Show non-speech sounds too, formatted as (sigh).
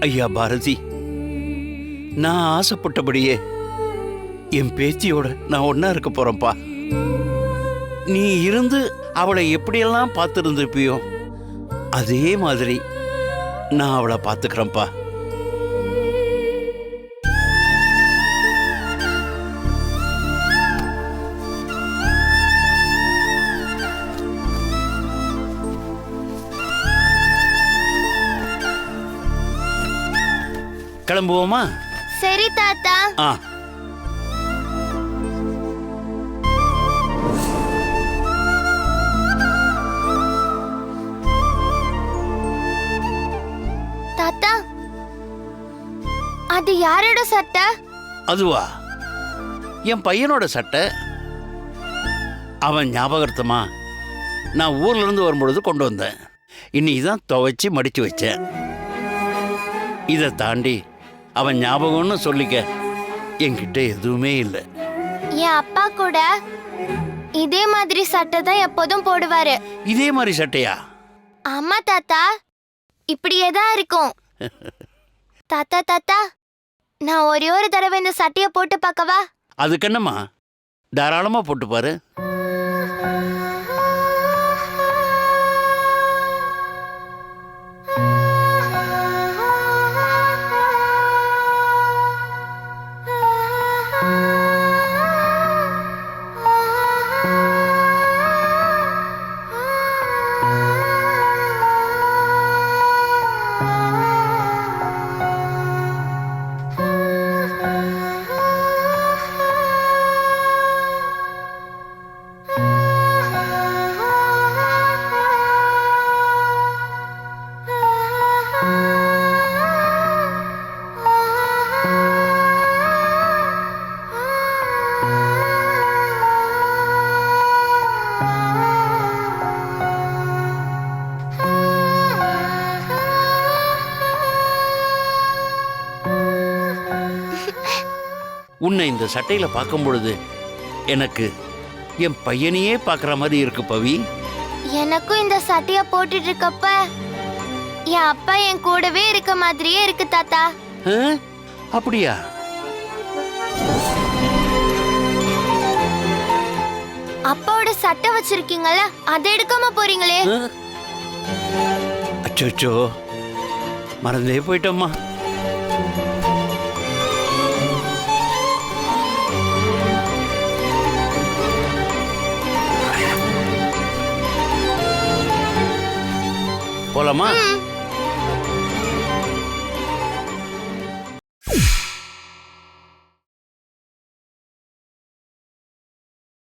ஐயா பாரதி நான் ஆசைப்பட்டபடியே என் பேத்தியோட நான் ஒன்னா இருக்க போறேன்ப்பா. நீ இருந்து அவளை எப்படியெல்லாம் பார்த்துருந்துருப்பியோ அதே மாதிரி நான் அவளை பார்த்துக்கிறேன்ப்பா. கிளம்புவோமா? சரி தாத்தா. ஆ. தாத்தா அது யாரோட சட்டை? அதுவா? என் பையனோட சட்டை. அவன் ஞாபகார்த்தமா நான் ஊர்ல இருந்து வரும்பொழுது கொண்டு வந்தேன். இன்னைக்கு தான் துவைச்சி மடிச்சு வச்சேன். இதை தாண்டி அவன் ஞாபகம்னு சொல்லிக்க. என்கிட்ட எதுவுமே இல்லை. என் அப்பா கூட இதே மாதிரி சட்டை தான் எப்போதும் போடுவாரு. இதே மாதிரி சட்டையா? ஆமா தாத்தா. இப்படியே தான் இருக்கும். (laughs) தாத்தா தாத்தா நான் ஒரே ஒரு தடவை இந்த சட்டையை போட்டு பார்க்கவா? அதுக்கு என்னம்மா? தாராளமா போட்டு பாரு. உன்னை இந்த சட்டையில பார்க்கும் பொழுது எனக்கு என் பையனையே பார்க்குற மாதிரி இருக்கு பவி. எனக்கும் இந்த சட்டைய போட்டுட்டு இருக்கப்ப என் அப்பா என் கூடவே இருக்க மாதிரியே இருக்கு தாத்தா? அப்படியா? அப்பாவோட சட்டை வச்சிருக்கீங்கல்ல அதை எடுக்காம போறீங்களே. அச்சோ மறந்தே போயிட்டோம்மா. போலாமா?